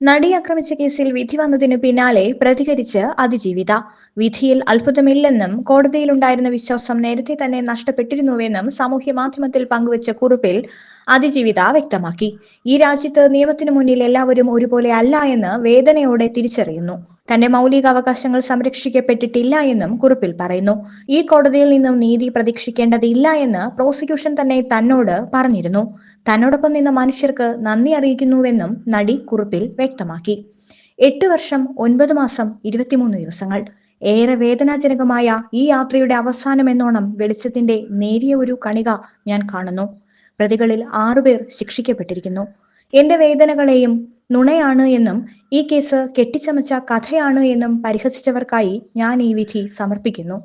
നടി ആക്രമിച്ച കേസിൽ വിധി വന്നതിനു പിന്നാലെ പ്രതികരിച്ച് അതിജീവിത. വിധിയിൽ അത്ഭുതമില്ലെന്നും കോടതിയിലുണ്ടായിരുന്ന വിശ്വാസം നേരത്തെ തന്നെ നഷ്ടപ്പെട്ടിരുന്നുവെന്നും സാമൂഹ്യ മാധ്യമത്തിൽ പങ്കുവച്ച കുറിപ്പിൽ അതിജീവിത വ്യക്തമാക്കി. ഈ രാജ്യത്ത് നിയമത്തിനു മുന്നിൽ എല്ലാവരും ഒരുപോലെ അല്ല എന്ന് വേദനയോടെ തിരിച്ചറിയുന്നു. തന്റെ മൗലികാവകാശങ്ങൾ സംരക്ഷിക്കപ്പെട്ടിട്ടില്ല എന്നും കുറിപ്പിൽ പറയുന്നു. ഈ കോടതിയിൽ നിന്നും നീതി പ്രതീക്ഷിക്കേണ്ടതില്ല എന്ന് പ്രോസിക്യൂഷൻ തന്നെ തന്നോട് പറഞ്ഞിരുന്നു. തന്നോടൊപ്പം നിന്ന മനുഷ്യർക്ക് നന്ദി അറിയിക്കുന്നുവെന്നും നടി കുറിപ്പിൽ വ്യക്തമാക്കി. എട്ട് വർഷം ഒൻപത് മാസം ഇരുപത്തിമൂന്ന് ദിവസങ്ങൾ. ഏറെ വേദനാജനകമായ ഈ യാത്രയുടെ അവസാനം എന്നോണം വെളിച്ചത്തിന്റെ നേരിയ ഒരു കണിക ഞാൻ കാണുന്നു. പ്രതികളിൽ ആറുപേർ ശിക്ഷിക്കപ്പെട്ടിരിക്കുന്നു. എന്റെ വേദനകളെയും നുണയാണ് എന്നും ഈ കേസ് കെട്ടിച്ചമച്ച കഥയാണ് എന്നും പരിഹസിച്ചവർക്കായി ഞാൻ ഈ വിധി സമർപ്പിക്കുന്നു.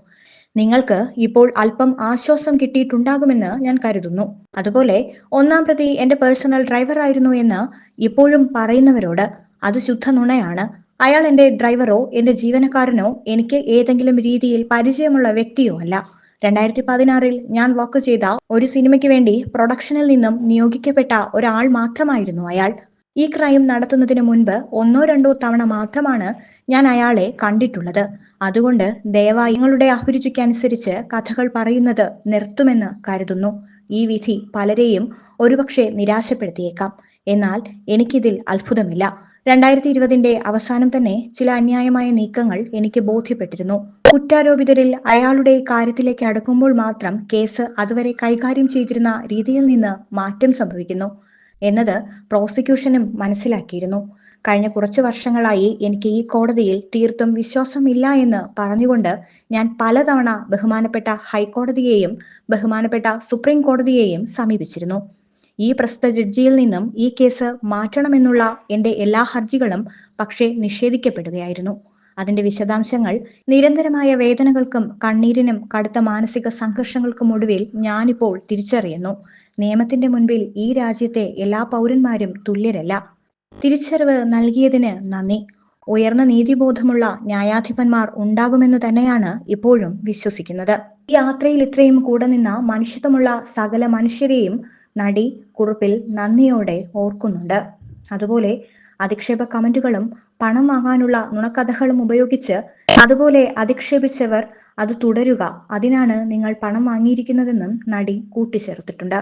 നിങ്ങൾക്ക് ഇപ്പോൾ അല്പം ആശ്വാസം കിട്ടിയിട്ടുണ്ടാകുമെന്ന് ഞാൻ കരുതുന്നു. അതുപോലെ ഒന്നാം പ്രതി എന്റെ പേഴ്സണൽ ഡ്രൈവർ ആയിരുന്നു എന്ന് ഇപ്പോഴും പറയുന്നവരോട് അത് ശുദ്ധ നുണയാണ്. അയാൾ എന്റെ ഡ്രൈവറോ എന്റെ ജീവനക്കാരനോ എനിക്ക് ഏതെങ്കിലും രീതിയിൽ പരിചയമുള്ള വ്യക്തിയോ അല്ല. രണ്ടായിരത്തി പതിനാറിൽ ഞാൻ വർക്ക് ചെയ്ത ഒരു സിനിമയ്ക്ക് വേണ്ടി പ്രൊഡക്ഷനിൽ നിന്നും നിയോഗിക്കപ്പെട്ട ഒരാൾ മാത്രമായിരുന്നു അയാൾ. ഈ ക്രൈം നടത്തുന്നതിന് മുൻപ് ഒന്നോ രണ്ടോ തവണ മാത്രമാണ് ഞാൻ അയാളെ കണ്ടിട്ടുള്ളത്. അതുകൊണ്ട് ദയവായി നിങ്ങളുടെ അഭിരുചിക്കനുസരിച്ച് കഥകൾ പറയുന്നത് നിർത്തുമെന്ന് കരുതുന്നു. ഈ വിധി പലരെയും ഒരുപക്ഷെ നിരാശപ്പെടുത്തിയേക്കാം. എന്നാൽ എനിക്കിതിൽ അത്ഭുതമില്ല. രണ്ടായിരത്തി ഇരുപതിന്റെ അവസാനം തന്നെ ചില അന്യായമായ നീക്കങ്ങൾ എനിക്ക് ബോധ്യപ്പെട്ടിരുന്നു. കുറ്റാരോപിതരിൽ അയാളുടെ കാര്യത്തിലേക്ക് അടുക്കുമ്പോൾ മാത്രം കേസ് അതുവരെ കൈകാര്യം ചെയ്തിരുന്ന രീതിയിൽ നിന്ന് മാറ്റം സംഭവിക്കുന്നു. എന്നത് പ്രോസിക്യൂഷനും മനസ്സിലാക്കിയിരുന്നു. കഴിഞ്ഞ കുറച്ചു വർഷങ്ങളായി എനിക്ക് ഈ കോടതിയിൽ തീർത്തും വിശ്വാസമില്ല എന്ന് പറഞ്ഞുകൊണ്ട് ഞാൻ പലതവണ ബഹുമാനപ്പെട്ട ഹൈക്കോടതിയെയും ബഹുമാനപ്പെട്ട സുപ്രീം കോടതിയെയും സമീപിച്ചിരുന്നു. ഈ പ്രസ്തുത ജഡ്ജിയിൽ നിന്നും ഈ കേസ് മാറ്റണമെന്നുള്ള എന്റെ എല്ലാ ഹർജികളും പക്ഷേ നിഷേധിക്കപ്പെടുകയായിരുന്നു. അതിന്റെ വിശദാംശങ്ങൾ നിരന്തരമായ വേദനകൾക്കും കണ്ണീരിനും കടുത്ത മാനസിക സംഘർഷങ്ങൾക്കും ഒടുവിൽ ഞാനിപ്പോൾ തിരിച്ചറിയുന്നു. നിയമത്തിന്റെ മുൻപിൽ ഈ രാജ്യത്തെ എല്ലാ പൗരന്മാരും തുല്യരല്ല. തിരിച്ചറിവ് നൽകിയതിന് നന്ദി. ഉയർന്ന നീതിബോധമുള്ള ന്യായാധിപന്മാർ ഉണ്ടാകുമെന്ന് തന്നെയാണ് ഇപ്പോഴും വിശ്വസിക്കുന്നത്. ഈ യാത്രയിൽ ഇത്രയും കൂടെ നിന്ന മനുഷ്യത്വമുള്ള സകല മനുഷ്യരെയും നടി കുറിപ്പിൽ നന്ദിയോടെ ഓർക്കുന്നുണ്ട്. അതുപോലെ അധിക്ഷേപ കമന്റുകളും പണം വാങ്ങാനുള്ള നുണക്കഥകളും ഉപയോഗിച്ച് അതുപോലെ അധിക്ഷേപിച്ചവർ അത് തുടരുക. അതിനാണ് നിങ്ങൾ പണം വാങ്ങിയിരിക്കുന്നതെന്നും നടി കൂട്ടിച്ചേർത്തിട്ടുണ്ട്.